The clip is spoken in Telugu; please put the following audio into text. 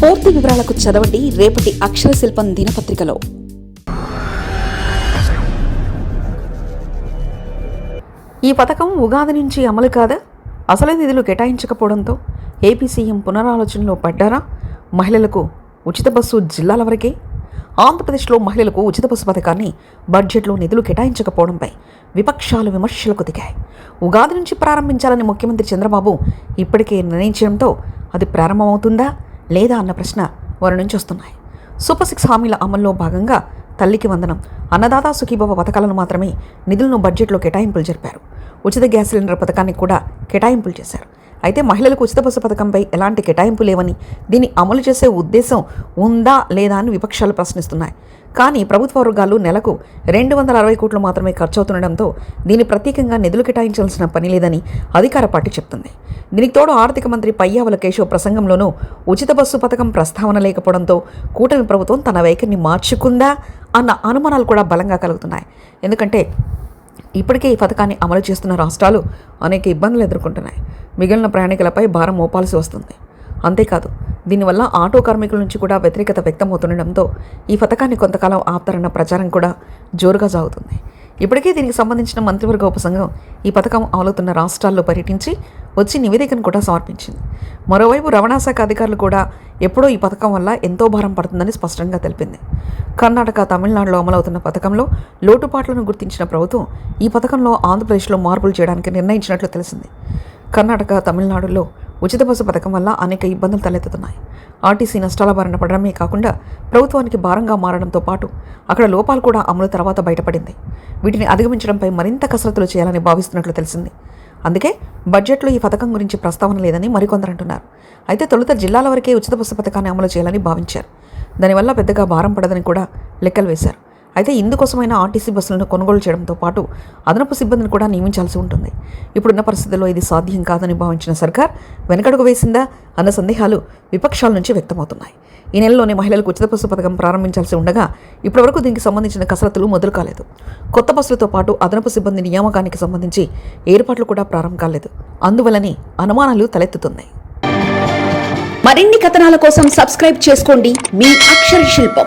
పూర్తి వివరాలకు చదవండి రేపటి అక్షర శిల్పం దినపత్రికలో. ఈ పథకం ఉగాది నుంచి అమలు కాదా? అసలు నిధులు కేటాయించకపోవడంతో ఏపీ సీఎం పునరాలోచనలో పడ్డారా? మహిళలకు ఉచిత బస్సు జిల్లాల వరకే? ఆంధ్రప్రదేశ్లో మహిళలకు ఉచిత బస్సు పథకాన్ని బడ్జెట్లో నిధులు కేటాయించకపోవడంపై విపక్షాలు విమర్శలకు దిగాయి. ఉగాది నుంచి ప్రారంభించాలని ముఖ్యమంత్రి చంద్రబాబు ఇప్పటికే నిర్ణయించడంతో అది ప్రారంభమవుతుందా? లేదా అన్న ప్రశ్న వారి నుంచి వస్తున్నాయి. సూపర్ సిక్స్ హామీల అమల్లో భాగంగా తల్లికి వందనం అన్నదాత సుఖీభవ పథకాలను మాత్రమే నిధులను బడ్జెట్లో కేటాయింపులు జరిపారు. ఉచిత గ్యాస్ సిలిండర్ పథకానికి కూడా కేటాయింపులు చేశారు. అయితే మహిళలకు ఉచిత బస్సు పథకంపై ఎలాంటి కేటాయింపు లేవని దీన్ని అమలు చేసే ఉద్దేశం ఉందా లేదా అని విపక్షాలు ప్రశ్నిస్తున్నాయి. కానీ ప్రభుత్వ వర్గాలు నెలకు రెండు వందల అరవై కోట్లు మాత్రమే ఖర్చు అవుతుండడంతో దీన్ని ప్రత్యేకంగా నిధులు కేటాయించాల్సిన పని లేదని అధికార పార్టీ చెప్తుంది. దీనికి తోడు ఆర్థిక మంత్రి పయ్యావల కేశవ్ ప్రసంగంలోనూ ఉచిత బస్సు పథకం ప్రస్తావన లేకపోవడంతో కూటమి ప్రభుత్వం తన వైఖరిని మార్చుకుందా అన్న అనుమానాలు కూడా బలంగా కలుగుతున్నాయి. ఎందుకంటే ఇప్పటికే ఈ పథకాన్ని అమలు చేస్తున్న రాష్ట్రాలు అనేక ఇబ్బందులు ఎదుర్కొంటున్నాయి. మిగిలిన ప్రయాణికులపై భారం మోపాల్సి వస్తుంది. అంతేకాదు దీనివల్ల ఆటో కార్మికుల నుంచి కూడా వ్యతిరేకత వ్యక్తమవుతుండడంతో ఈ పథకాన్ని కొంతకాలం ఆపుతారన్న ప్రచారం కూడా జోరుగా సాగుతుంది. ఇప్పటికే దీనికి సంబంధించిన మంత్రివర్గ ఉపసంఘం ఈ పథకం అమలుతున్న రాష్ట్రాల్లో పర్యటించి వచ్చి నివేదికను కూడా సమర్పించింది. మరోవైపు రవాణా శాఖ అధికారులు కూడా ఎప్పుడో ఈ పథకం వల్ల ఎంతో భారం పడుతుందని స్పష్టంగా తెలిపింది. కర్ణాటక తమిళనాడులో అమలవుతున్న పథకంలో లోటుపాట్లను గుర్తించిన ప్రభుత్వం ఈ పథకంలో ఆంధ్రప్రదేశ్లో మార్పులు చేయడానికి నిర్ణయించినట్లు తెలిసింది. కర్ణాటక తమిళనాడులో ఉచిత బస్సు పథకం వల్ల అనేక ఇబ్బందులు తలెత్తుతున్నాయి. ఆర్టీసీ నష్టాల బారిన పడడమే కాకుండా ప్రభుత్వానికి భారంగా మారడంతో పాటు అక్కడ లోపాలు కూడా అమలు తర్వాత బయటపడింది. వీటిని అధిగమించడంపై మరింత కసరత్తులు చేయాలని భావిస్తున్నట్లు తెలిసింది. అందుకే బడ్జెట్లో ఈ పథకం గురించి ప్రస్తావన లేదని మరికొందరు అంటున్నారు. అయితే తొలుత జిల్లాల వరకే ఉచిత బస్సు పథకాన్ని అమలు చేయాలని భావించారు. దానివల్ల పెద్దగా భారం పడదని కూడా లెక్కలు వేశారు. అయితే ఇందుకోసమైన ఆర్టీసీ బస్సులను కొనుగోలు చేయడంతో పాటు అదనపు సిబ్బందిని కూడా నియమించాల్సి ఉంటుంది. ఇప్పుడున్న పరిస్థితుల్లో ఇది సాధ్యం కాదని భావించిన సర్కార్ వెనకడుగు వేసిందా అన్న సందేహాలు విపక్షాల నుంచి వ్యక్తమవుతున్నాయి. ఈ నెలలోనే మహిళలకు ఉచిత బస్సు పథకం ప్రారంభించాల్సి ఉండగా ఇప్పటివరకు దీనికి సంబంధించిన కసరత్తులు మొదలు కాలేదు. కొత్త బస్సులతో పాటు అదనపు సిబ్బంది నియామకానికి సంబంధించి ఏర్పాట్లు కూడా ప్రారంభం కాలేదు. అందువలనే అనుమానాలు తలెత్తుతున్నాయి. మరిన్ని కథనాల కోసం సబ్స్క్రైబ్ చేసుకోండి మీ అక్షర శిల్పం.